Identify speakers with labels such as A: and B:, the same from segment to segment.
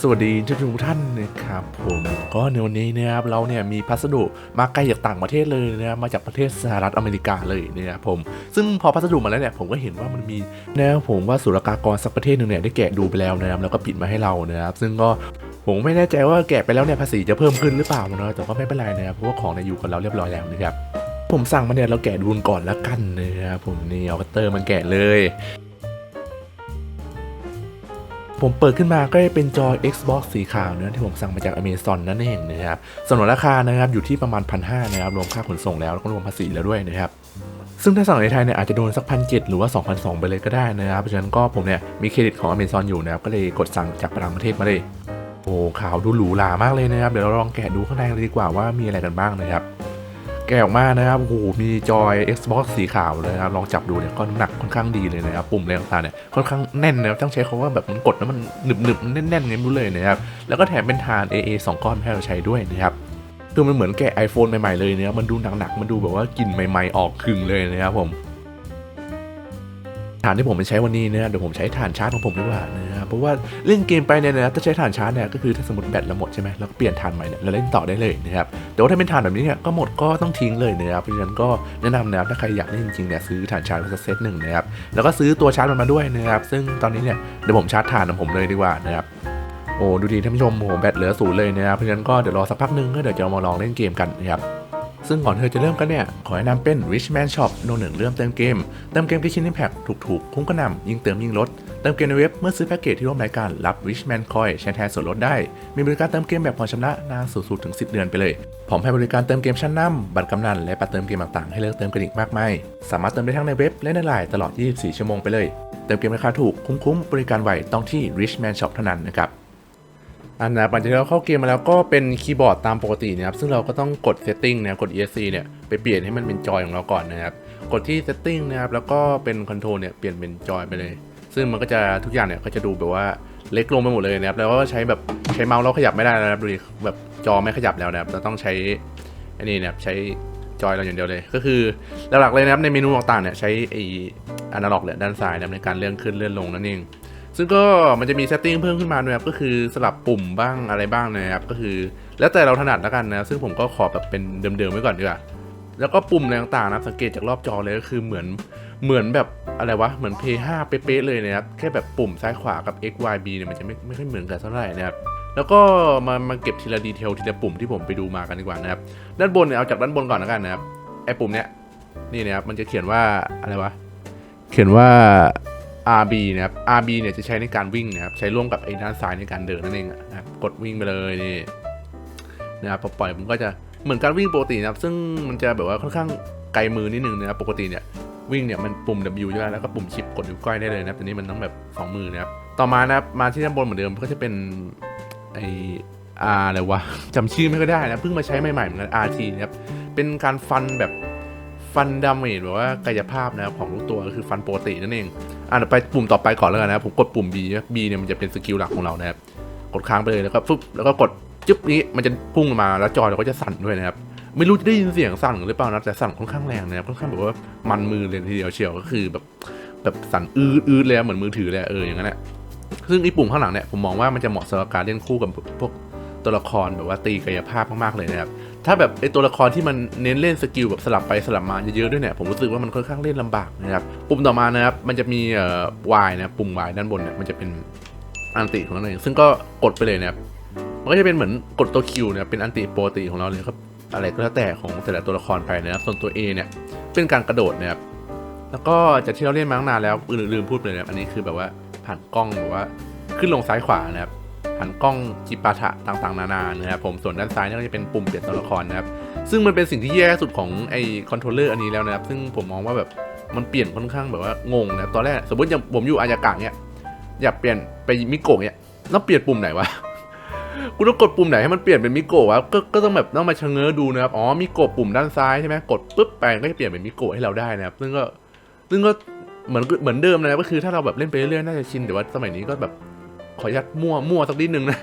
A: สวัสดีทุกท่านนะครับผมก็ในวันนี้นะครับเราเนี่ยมีพัสดุมาไกลจากต่างประเทศเลยนะครับมาจากประเทศสหรัฐอเมริกาเลยนะครับผมซึ่งพอพัสดุมาแล้วเนี่ยผมก็เห็นว่ามันมีนะครับผมว่าศุลกากรสักประเทศหนึ่งเนี่ยได้แกะดูไปแล้วนะครับแล้วก็ปิดมาให้เรานะครับซึ่งก็ผมไม่แน่ใจว่าแกะไปแล้วเนี่ยภาษีจะเพิ่มขึ้นหรือเปล่านะแต่ก็ไม่เป็นไรนะครับเพราะว่าของเนี่ยอยู่กับเราเรียบร้อยแล้วนะครับผมสั่งมาเนี่ยเราแกะดูก่อนแล้วกันนะครับผมนี่เอาคัตเตอร์มันแกะเลย ผมเปิดขึ้นมาก็จะเป็นจอ Xbox สีขาวเนะที่ผมสั่งมาจาก Amazon นั่นเองนะครับสนนราคานะครับอยู่ที่ประมาณพันห้านะครับรวมค่าขนส่งแล้วแล้วก็รวมภาษีแล้วด้วยนะครับซึ่งถ้าสั่งในไทยเนี่ยอาจจะโดนสักพันเหรือว่า2 0 0 ไปเลยก็ได้นะครับเพราะฉะนั้นก็ผมเนี่ยมีเครดิตของ Amazon อยู่นะครับก็เลยกดสั่งจากต่างประเทศมาเลยโอ้ขาวดูหรูหรามากเลยนะครับเดี๋ยวเราลองแกะดูข้างในเลยดีกว่าว่ามีอะไรกันบ้างนะครับ แกะออกมานะครับโอ้โหมีจอย Xbox สีขาวเลยนะครับลองจับดูเนี่ยก็น้ำหนักค่อนข้างดีเลยนะครับปุ่มอะไรต่างๆเนี่ยค่อนข้างแน่นนะครับต้องใช้คำว่าแบบมันกดแล้วมันหนึบหนึบๆแน่นๆไงไม่รู้เลยนะครับแล้วก็แถมเป็นฐาน AA 2 ก้อนให้เราใช้ด้วยนะครับคือมันเหมือนแกะ iPhone ใหม่ๆเลยนะครับมันดูหนักๆมันดูแบบว่ากลิ่นใหม่ ๆ ออกขึงเลยนะครับผม ฐานที่ผมไปใช้วันนี้เนี่ยเดี๋ยวผมใช้ฐานชาร์จของผมดีกว่านะครับเพราะว่าเล่นเกมไปเนี่ยนะถ้าใช้ฐานชาร์จเนี่ยก็คือถ้าสมมติแบตเราหมดใช่ไหมแล้วก็เปลี่ยนฐานใหม่เนี่ยเราเล่นต่อได้เลยนะครับแต่ว่าถ้าเป็นฐานแบบนี้เนี่ยก็หมดก็ต้องทิ้งเลยนะครับเพราะฉะนั้นก็แนะนำนะครับถ้าใครอยากเล่นจริงๆเนี่ยซื้อฐานชาร์จมาสักเซตหนึ่งนะครับแล้วก็ซื้อตัวชาร์จมันมาด้วยนะครับซึ่งตอนนี้เนี่ยเดี๋ยวผมชาร์จฐานของผมเลยดีกว่านะครับโอ้ดูดีท่านผู้ชมโอ้โหแบตเหลือศูนย์เลยนะครับเพราะฉะนั้นก็เดี๋ยวรอสักพักนึงก็เดี๋ยวจะมาลองเล่นเกมกันนะครับ ซึ่งก่อนเราจะเริ่มกันเนี่ย ขอแนะนำเป็น Richman Shop โนหนึ่งเริ่มเติมเกม เติมเกมที่ชิ้น Impact ถูกๆ คุ้มกระนำยิ่งเติมยิ่งลด เติมเกมในเว็บเมื่อซื้อแพ็กเกจที่ร่วมรายการรับ Richman Coin แชร์แทนส่วนลดได้ มีบริการเติมเกมแบบผ่อนชำระนานสูงสุดถึง 10 เดือนไปเลยพร้อมให้บริการเติมเกมชั้นนำบัตรกำนันและบัตรเติมเกมต่างๆ ให้เลือกเติมกันอีกมากมายสามารถเติมได้ทั้งในเว็บและในไลน์ตลอด 24 ชั่วโมงไปเลย เติมเกมราคาถูกคุ้มๆบริการไวต้องที่ Richman Shop เท่านั้นนะครับ อันนะหลังจากที่เราเข้าเกมมาแล้วก็เป็นคีย์บอร์ดตามปกตินะครับซึ่งเราก็ต้องกด setting นะครับกด ESC เนี่ยไปเปลี่ยนให้มันเป็นจอยของเราก่อนนะครับกดที่ setting นะครับแล้วก็เป็น control เนี่ยเปลี่ยนเป็นจอยไปเลย ซึ่งมันก็จะทุกอย่างเนี่ยก็จะดูแบบว่าเล็กลงไปหมดเลยนะครับแล้วก็ใช้แบบใช้เมาส์เราขยับไม่ได้นะครับดูดิแบบจอไม่ขยับแล้วนะครับเราต้องใช้อันนี้นะครับใช้จอยเราอย่างเดียวเลย ก็คือหลักๆเลยนะครับในเมนูต่างๆเนี่ยใช้ไอ้อนาล็อกเนี่ยด้านซ้ายนะครับในการเลื่อนขึ้นเลื่อนลงนั่นเอง ซึ่งก็มันจะมีเซตติ้งเพิ่มขึ้นมาด้วยครับก็คือสลับปุ่มบ้างอะไรบ้างนะครับก็คือ แล้วแต่เราถนัดแล้วกันนะซึ่งผมก็ขอแบบเป็นเดิมๆไว้ก่อนดีกว่าแล้วก็ปุ่มอะไรต่างๆนะสังเกตจากรอบจอเลยก็คือเหมือนเหมือนแบบอะไรวะเหมือน P 5เป๊ะๆเลยนะครับแค่แบบปุ่มซ้ายขวากับ X Y B เนี่ยมันจะไม่ไม่ค่อยเหมือนกันเท่าไหร่นะครับแล้วก็มามาเก็บทีละดีเทลทีละปุ่มที่ผมไปดูมากันดีกว่านะครับด้านบนเนี่ยเอาจากด้านบนก่อนแล้วกันนะครับไอ้ปุ่มเนี้ยนี่นะครับมันจะเขียนว่าอะไรวะเขียนว่า RB นะครับ RB เนี่ยจะใช้ในการวิ่งนะครับ ใช้ร่วมกับไอ้ด้านซ้ายในการเดินนั่นเองนะครับ กดวิ่งไปเลยนี่นะครับพอปล่อยมันก็จะเหมือนการวิ่งปกตินะครับ ซึ่งมันจะแบบว่าค่อนข้างไกลมือนิดนึงนะครับ ปกติเนี่ยวิ่งเนี่ยมันปุ่ม W ใช่ไหมแล้วก็ปุ่มชิปกดนิ้วก้อยได้เลยนะครับแต่นี้มันต้องแบบสองมือนะครับ ต่อมานะครับมาที่ด้านบนเหมือนเดิมก็จะเป็นไอ R อะไรวะจำชื่อไม่ก็ได้นะเพิ่งมาใช้ใหม่ๆเหมือนกัน RT นะครับเป็นการฟันแบบฟันดาเมจแบบว่ากายภาพนะครับของลูกตัวก็คือฟันปกตินั่นเอง อะเดี๋ยวไปปุ่มต่อไปก่อนแล้วกันนะครับผมกดปุ่ม B นะ B เนี่ยมันจะเป็นสกิลหลักของเรานะครับกดค้างไปเลยแล้วก็ฟึบแล้วก็กดจึ๊บนี้มันจะพุ่งมาแล้วจอเราก็จะสั่นด้วยนะครับไม่รู้จะได้ยินเสียงสั่นหรือเปล่านะแต่สั่นค่อนข้างแรงนะครับค่อนข้างแบบว่ามันมือเลยทีเดียวเชียวก็คือแบบแบบสั่นอืดอืดเลยเหมือนมือถือเลยเอออย่างนั้นแหละซึ่งไอ้ปุ่มข้างหลังเนี่ยผมมองว่ามันจะเหมาะสำหรับการเล่นคู่กับพวกตัวละครแบบว่าตีกายภาพมากๆเลยนะครับ ถ้าแบบไอตัวละครที่มันเน้นเล่นสกิลแบบสลับไปสลับมาเยอะๆด้วยเนี่ยผมรู้สึกว่ามันค่อนข้างเล่นลำบากนะครับปุ่มต่อมานะครับมันจะมีเอ่อ Y นะปุ่ม Y ด้านบนเนี่ยมันจะเป็นอันติของเราเองซึ่งก็กดไปเลยนะครับมันก็จะเป็นเหมือนกดตัวคิวเนี่ยเป็นอันติปกติของเราเลยครับอะไรก็แล้วแต่ของแต่ละตัวละครไปนะครับส่วนตัว A เนี่ยเป็นการกระโดดนะครับแล้วก็จากที่เราเล่นมาตั้งนานแล้วลืมลืมพูดไปเลยนะครับอันนี้คือแบบว่าผ่านกล้องหรือว่าขึ้นลงซ้ายขวานะครับ หันกล้องจิปาถะต่างๆ นานานะครับผมส่วนด้านซ้ายนี่ก็จะเป็นปุ่มเปลี่ยนตัวละครนะครับซึ่งมันเป็นสิ่งที่แย่สุดของไอ้คอนโทรลเลอร์อันนี้แล้วนะครับซึ่งผมมองว่าแบบมันเปลี่ยนค่อนข้างแบบว่างงนะตอนแรกสมมติอย่างผมอยู่อายากะเนี่ยอยากเปลี่ยนไปมิโกะเนี่ยต้องเปลี่ยนปุ่มไหนวะกูต้องกดปุ่มไหนให้มันเปลี่ยนเป็นมิโกะวะก็ก็ต้องแบบต้องมาชะเง้อดูนะครับอ๋อมิโกะปุ่มด้านซ้ายใช่ไหมกดปุ๊บไปก็จะเปลี่ยนเป็นมิโกะให้เราได้นะครับซึ่งก็ซึ่งก็เหมือนเหมือนเดิมนะก็คือถ้าเราแบบเล่นไปเรื่อยๆน่าจะชินแต่ว่าสมัยนี้ก็แบบ ขออนุญาตมั่วมั่วสักนิดนึงนะ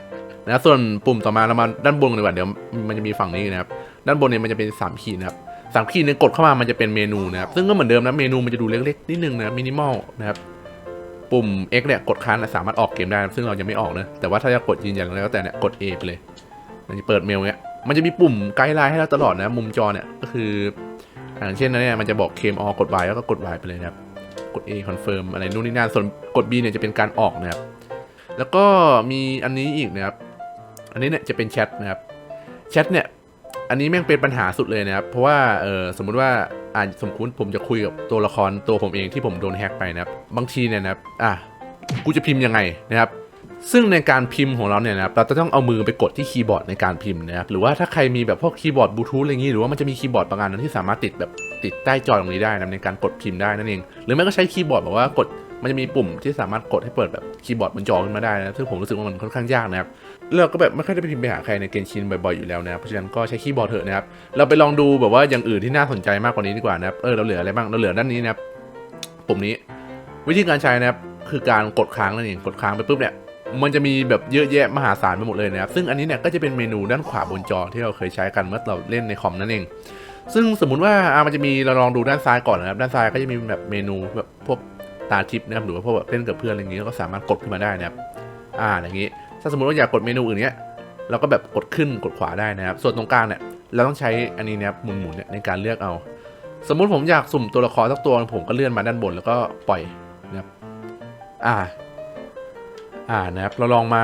A: นะส่วนปุ่มต่อมาเรามาด้านบนดีกว่าเดี๋ยวมันจะมีฝั่งนี้นะครับด้านบนเนี่ยมันจะเป็นสามขีดนะครับสามขีดเนี่ยกดเข้ามามันจะเป็นเมนูนะครับซึ่งก็เหมือนเดิมนะเมนูมันจะดูเล็กๆนิดนึงนะมินิมอลนะครับปุ่ม X เนี่ยกดค้างสามารถออกเกมได้นะซึ่งเรายังไม่ออกนะแต่ว่าถ้าจะกดยืนยันแล้วแต่เนี่ยกด A ไปเลยมันจะเปิดเมลเนี่ยมันจะมีปุ่มไกด์ไลน์ให้เราตลอดนะมุมจอเนี่ยก็คืออย่างเช่นนะเนี่ยมันจะบอกเคมออกด Y แล้วก็กด Y ไปเลยนะครับกด A confirm อะไรนู่นนี่นั่นส่วนกด B เนี่ยจะเป็นการออกนะครับ แล้วก็มีอันนี้อีกนะครับ อันนี้เนี่ยจะเป็นแชทนะครับ แชทเนี่ย อันนี้แม่งเป็นปัญหาสุดเลยนะครับ เพราะว่าเออสมมุติว่าอ่าสมมติผมจะคุยกับตัวละครตัวผมเองที่ผมโดนแฮกไปนะครับ บางทีเนี่ยนะครับ อะ กูจะพิมพ์ยังไงนะครับซึ่งในการพิมพ์ของเราเนี่ยนะครับเราจะต้องเอามือไปกดที่คีย์บอร์ดในการพิมพ์นะครับหรือว่าถ้าใครมีแบบพวกคีย์บอร์ดบลูทูธอะไรอย่างงี้หรือว่ามันจะมีคีย์บอร์ดบางอันนั้นที่สามารถติดแบบติดใต้จอตรงนี้ได้นะในการกดพิมพ์ได้นั่นเอง หรือไม่ก็ใช้คีย์บอร์ดแบบว่ากด มันจะมีปุ่มที่สามารถกดให้เปิดแบบคีย์บอร์ดบนจอขึ้นมาได้นะซึ่งผมรู้สึกว่ามันค่อนข้างยากนะครับเราก็แบบไม่ค่อยได้ไปพิมพ์ไปหาใครในเกนชินบ่อยๆอยู่แล้วนะเพราะฉะนั้นก็ใช้คีย์บอร์ดเถอะนะครับเราไปลองดูแบบว่าอย่างอื่นที่น่าสนใจมากกว่านี้ดีกว่านะครับเออเราเหลืออะไรบ้างเราเหลือด้านนี้นะครับปุ่มนี้ วิธีการใช้นะครับคือการกดค้างนั่นเองกดค้างไปปุ๊บเนี่ยมันจะมีแบบเยอะแยะมหาศาลไปหมดเลยนะครับซึ่งอันนี้เนี่ยก็จะเป็นเมนูด้านขวาบนจอที่เราเคยใช้กันเมื่อเราเล่นในคอมนั่นเองซึ่งสมมุติว่าอะมันจะมีเราลองดูด้านซ้ายก่อนนะครับด้านซ้ายก็จะมีแบบเมนูแบบพวก ตาทิปนะครับหรือว่าพวกแบบเล่นกับเพื่อนอะไรอย่างงี้เราก็สามารถกดขึ้นมาได้นะครับอ่าอย่างนี้ถ้าสมมติว่าอยากกดเมนูอื่นเนี้ยเราก็แบบกดขึ้นกดขวาได้นะครับ ส่วนตรงกลางเนี่ยเราต้องใช้อันนี้นะครับหมุนๆเนี่ยในการเลือกเอา สมมุติผมอยากสุ่มตัวละครสักตัวผมก็เลื่อนมาด้านบนแล้วก็ปล่อยนะครับอ่า อ่านะครับ เราลองมา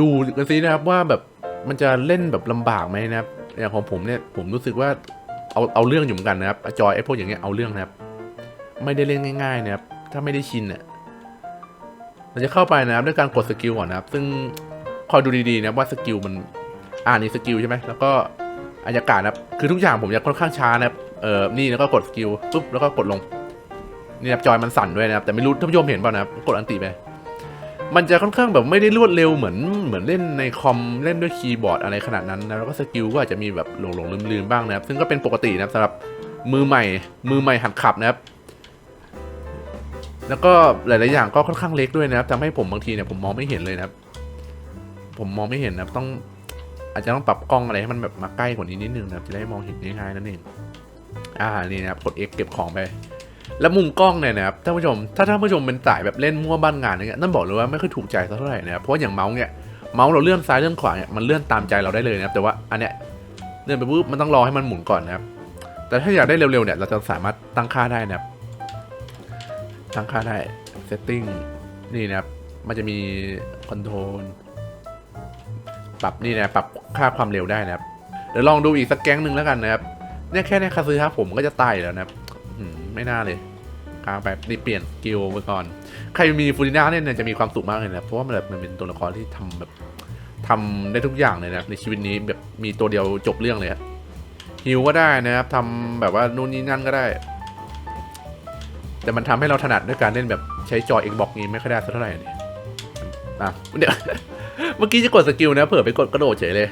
A: ดูกันซินะครับว่าแบบมันจะเล่นแบบลำบากไหมนะครับอย่างของผมเนี่ยผมรู้สึกว่าเอาเอาเรื่องอยู่เหมือนกันนะครับจอยไอ้พวกอย่างเงี้ยเอาเรื่องนะครับ ไม่ได้เล่นง่าย ๆ นะครับ ถ้าไม่ได้ชินเนี่ยเราจะเข้าไปนะครับด้วยการกดสกิลก่อนนะครับ ซึ่งคอยดูดีๆนะว่าสกิลมันอ่านี่สกิลใช่ไหมแล้วก็อายากาศนะครับคือทุกอย่างผมจะค่อนข้างช้านะครับเออนี่แล้วก็กดสกิลปุ๊บแล้วก็กดลงนี่นะจอยมันสั่นด้วยนะครับแต่ไม่รู้ท่านผู้ชมเห็นเปล่านะครับกดอันติไปมันจะค่อนข้างแบบไม่ได้รวดเร็วเหมือนเหมือนเล่นในคอมเล่นด้วยคีย์บอร์ดอะไรขนาดนั้นนะแล้วก็สกิลก็อาจจะมีแบบหลงหลงลืมลืมๆบ้างนะครับ ซึ่งก็เป็นปกตินะครับสำหรับมือใหม่ มือใหม่หัดขับนะครับ แล้วก็หลาย ๆ อย่างก็ค่อนข้างเล็กด้วยนะครับทำให้ผมบางทีเนี่ยผมมองไม่เห็นเลยนะครับ ผมมองไม่เห็นนะครับต้องอาจจะต้องปรับกล้องอะไรให้มันแบบมาใกล้กว่านี้นิดนึงนะครับจะได้มองเห็นง่ายๆนั่นเองอ่านี่นะครับกด X เก็บของไป แล้วมุมกล้องเนี่ยนะครับท่านผู้ชมถ้าท่านผู้ชมเป็นสายแบบเล่นมั่วบ้านงานอย่เงี้ยนั่นบอกเลยว่าไม่ค่อยถูกใจเท่าไหร่นะครับเพราะว่าอย่างเมาส์เนี่ยเมาส์เราเลื่อนซ้ายเลื่อนขวาเนี่ยมันเลื่อนตามใจเราได้เลยนะครับแต่ว่าอันเนี้ยเลื่อนไปปุ๊บมันต้องรอให้มันหมุนก่อนนะครับแต่ถ้าอยากได้เร็วๆเนี่ยเราจะสามารถตั้งค่าได้นะครับ ตั้งค่าได้ setting นี่นะครับ มันจะมี control ปรับนี่นะปรับค่าความเร็วได้นะครับ เดี๋ยวลองดูอีกสักแก๊งหนึ่งแล้วกันนะครับ เนี่ยแค่ในคาซึฮะผมก็จะตายแล้วนะครับไม่น่าเลยค้างไปนี่เปลี่ยนกิลไปก่อน ใครมีฟูริน่าเนี่ยจะมีความสุขมากเลยนะเพราะว่ามันแบบมันเป็นตัวละครที่ทำแบบทำได้ทุกอย่างเลยนะในชีวิตนี้แบบมีตัวเดียวจบเรื่องเลยอะฮิวก็ได้นะครับทำแบบว่านู่นนี่นั่นก็ได้ แต่มันทำให้เราถนัดด้วยการเล่นแบบใช้จอ Xbox นี้ไม่ค่อยได้สักเท่าไหร่เนี่ยอะเดี๋ยวเมื่อกี้จะกดสกิลนะเผื่อไปกดกระโดดเฉยเลย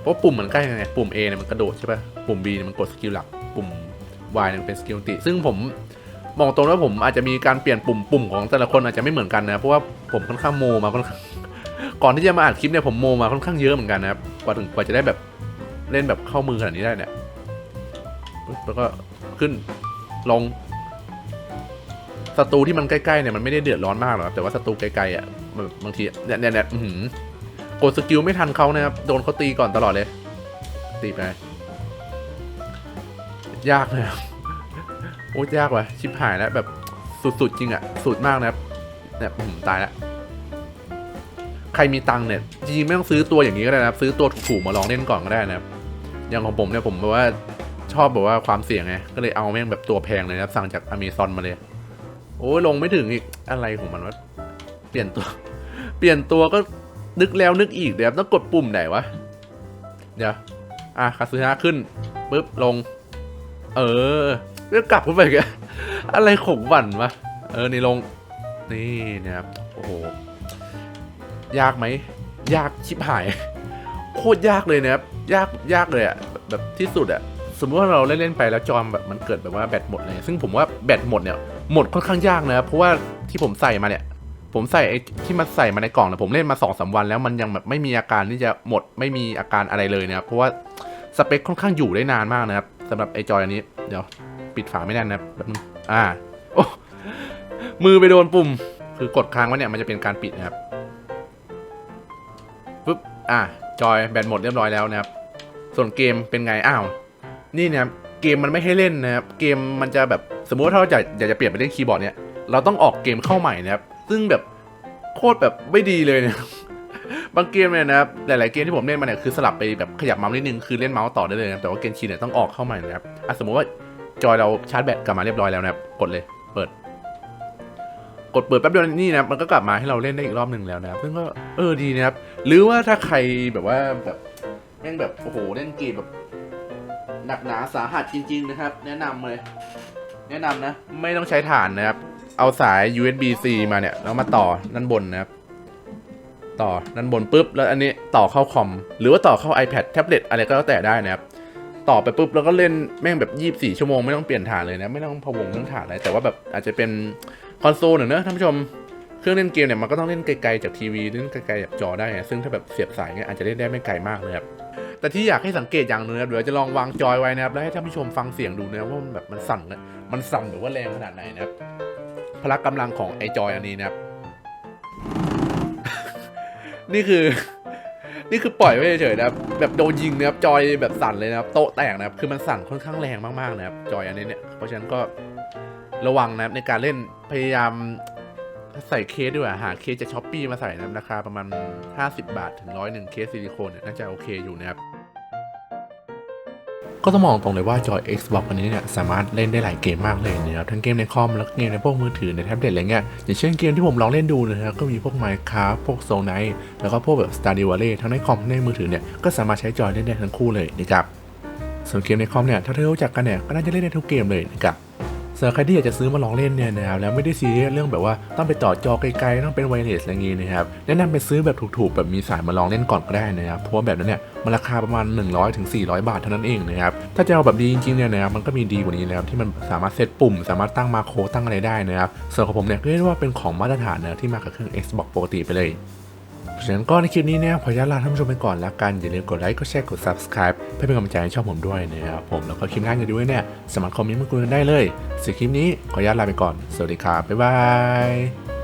A: เพราะปุ่มมันใกล้กันไงปุ่ม A เนี่ยมันกระโดดใช่ป่ะปุ่ม B เนี่ยมันกดสกิลหลัก ปุ่ม Y เนี่ยเป็นสกิลติ ซึ่งผมมองตรงว่าผมอาจจะมีการเปลี่ยนปุ่มปุ่มของแต่ละคนอาจจะไม่เหมือนกันนะเพราะว่าผมค่อนข้างโมมาค่อนข้างก่อนที่จะมาอัดคลิปเนี่ยผมโมมาค่อนข้างเยอะเหมือนกันนะครับกว่าถึงกว่าจะได้แบบเล่นแบบเข้ามือขนาดนี้ได้เนี่ยแล้วก็ขึ้นลง ศัตรูที่มันใกล้ๆเนี่ยมันไม่ได้เดือดร้อนมากหรอกแต่ว่าศัตรูไกลๆอะบางทีเนี่ยเนี่ยเนี่ยอื้อหือกดสกิลไม่ทันเขานะครับโดนเขาตีก่อนตลอดเลย ตีไป ยากเลยครับโอ้ยยากว่ะชิบหายแล้วแบบสุดๆจริงอะ สุดมากนะครับเนี่ยอื้อหือตายแล้วใครมีตังค์เนี่ยจริงๆไม่ต้องซื้อตัวอย่างนี้ก็ได้นะครับซื้อตัวถูกๆมาลองเล่นก่อนก็ได้นะครับอย่างของผมเนี่ยผมแบบว่าชอบแบบว่าความเสี่ยงไงก็เลยเอาแม่งแบบตัวแพงเลยนะสั่งจากอเมซอนมาเลย โอ้ยลงไม่ถึงอีกอะไรของมันวะเปลี่ยนตัว เปลี่ยนตัวก็นึกแล้วนึกอีกเดี๋ยวต้องกดปุ่มไหนวะ เดี๋ยว อะคาซึฮะขึ้นปุ๊บลง เออแล้วกลับขึ้นไปแกนอะไรของหวันวะเออนี่ลง นี่นะครับโอ้โหยากไหมยากชิบหาย โคตรยากเลยนะครับยากยากเลยอะแบบแบบที่สุดอะ สมมติว่าเราเล่นๆไปแล้วจอมแบบมันเกิดแบบว่าแบตหมดเลย ซึ่งผมว่าแบตหมดเนี่ยหมดค่อนข้างยากนะเพราะว่าที่ผมใส่มาเนี่ย ผมใส่ไอ้ที่มันใส่มาในกล่องเนี่ยผมเล่นมาสองสาวันแล้วมันยังแบบไม่มีอาการที่จะหมดไม่มีอาการอะไรเลยนะครับเพราะว่าสเปคค่อนข้างอยู่ได้นานมากนะครับสำหรับไอ้จอยอันนี้ เดี๋ยวปิดฝาไม่แน่นนะแบบนึงอ่าโอ้มือไปโดนปุ่ม คือกดค้างไว้เนี่ยมันจะเป็นการปิดนะครับปุ๊บอะจอยแบตหมดเรียบร้อยแล้วนะครับส่วนเกมเป็นไงอ้าว นี่นะครับเกมมันไม่ให้เล่นนะครับเกมมันจะแบบสมมติว่าถ้าเราอยากอยากจะเปลี่ยนไปเล่นคีย์บอร์ดเนี่ยเราต้องออกเกมเข้าใหม่นะครับ ซึ่งแบบโคตรแบบไม่ดีเลยนะครับบางเกมเนี่ยนะครับหลายๆเกมที่ผมเล่นมาเนี่ยคือสลับไปแบบขยับเมาส์นิดนึงคือเล่นเมาส์ต่อได้เลยนะแต่ว่าเกมคีย์เนี่ยต้องออกเข้าใหม่นะครับอะสมมติว่าจอยเราชาร์จแบตกลับมาเรียบร้อยแล้วนะครับกดเลยเปิด กดเปิดแป๊บเดียวนี่นะมันก็กลับมาให้เราเล่นได้อีกรอบหนึ่งแล้วนะซึ่งก็เออดีนะครับหรือว่าถ้าใครแบบว่าแบบแม่งแบบโอ้โหเล่นเกมแบบ หนักหนาสาหัสจริง ๆ นะครับ แนะนำเลย แนะนำนะ ไม่ต้องใช้ฐานนะครับ เอาสาย USB-C มาเนี่ย แล้วมาต่อด้านบนนะครับ ต่อด้านบนปุ๊บ แล้วอันนี้ต่อเข้าคอม หรือว่าต่อเข้า iPad แท็บเล็ตอะไรก็แล้วแต่ได้นะครับ ต่อไปปุ๊บแล้วก็เล่นแม่งแบบ 24 ชั่วโมงไม่ต้องเปลี่ยนฐานเลยนะ ไม่ต้องพะวงเรื่องฐานอะไร แต่ว่าแบบอาจจะเป็นคอนโซลหน่อยเนอะท่านผู้ชม เครื่องเล่นเกมเนี่ยมันก็ต้องเล่นไกลๆจากทีวีเล่นไกลๆจากจอได้ไงซึ่งถ้าแบบเสียบสายเนี่ยอาจจะเล่นได้ไม่ไกลมากเลยครับ แต่ที่อยากให้สังเกตอย่างหนึ่งนะครับเดี๋ยวจะลองวางจอยไว้นะครับแล้วให้ท่านผู้ชมฟังเสียงดูนะครับว่ามันแบบมันสั่นนะมันสั่นหรือว่าแรงขนาดไหนนะครับพละกำลังของไอจอยอันนี้นะครับ นี่คือ นี่คือปล่อยไว้เฉยๆนะครับ แบบโดนยิงนะครับจอยแบบสั่นเลยนะครับโต๊ะแตกนะครับ คือมันสั่นค่อนข้างแรงมากๆนะครับจอยอันนี้เนี่ยเพราะฉะนั้นก็ระวังนะครับในการเล่นพยายาม ใส่เคสด้วยหาเคสจากช้อปปีมาใส่นะครับราคาประมาณ 50 บาท ถึงร้อยหนึ่งเคสซิลิโคนเนี่ยน่าจะโอเคอยู่นะครับ ก็ต้องมองตรงเลยว่าจอย Xbox อันนี้เนี่ยสามารถเล่นได้หลายเกมมากเลยนะครับทั้งเกมในคอมแล้วเกมในพวกมือถือในแท็บเล็ตอะไรเงี้ยอย่างเช่นเกมที่ผมลองเล่นดูนะครับก็มีพวก Minecraft พวก Soul Knight แล้วก็พวกแบบ Stardew Valley ทั้งในคอมในมือถือเนี่ยก็สามารถใช้จอยเล่นได้ทั้งคู่เลยนะครับส่วนเกมในคอมเนี่ยถ้าเธอรู้จักกันเนี่ยก็น่าจะเล่นได้ทุกเกมเลยนะครับ สำหรับใครที่อยากจะซื้อมาลองเล่นเนี่ยนะครับแล้วไม่ได้ซีเรียสเรื่องแบบว่าต้องไปต่อจอไกลๆต้องเป็นไวเลสอะไรอย่างงี้นะครับแนะนำไปซื้อแบบถูกๆ แบบมีสายมาลองเล่นก่อนก็ได้นะครับเพราะว่าแบบนั้นเนี่ยมันราคาประมาณ100ถึงบาทเท่านั้นเองนะครับถ้าจะเอาแบบดีจริงๆเนี่ยนะครับมันก็มีดีกว่านี้แล้วที่มันสามารถเซตปุ่ม สามารถตั้งมาโคตั้งอะไรได้นะครับส่วนของผมเนี่ยเรียกว่าเป็นของมาตรฐานนะที่มากับเครื่อง Xbox ปกติไปเลย เพราะฉะนั้นก็ในคลิปนี้เนี่ยขออนุญาตลาท่านผู้ชมไปก่อนแล้วกัน อย่าลืมกดไลค์ กดแชร์ กด subscribe เพื่อเป็นกำลังใจให้ช่องผมด้วยนะครับผม แล้วก็คลิปหน้าจะด้วยเนี่ยสมัครคอมเมนต์มาคุยกันได้เลยสิคลิปนี้ขออนุญาตลาไปก่อน สวัสดีครับบ๊ายบาย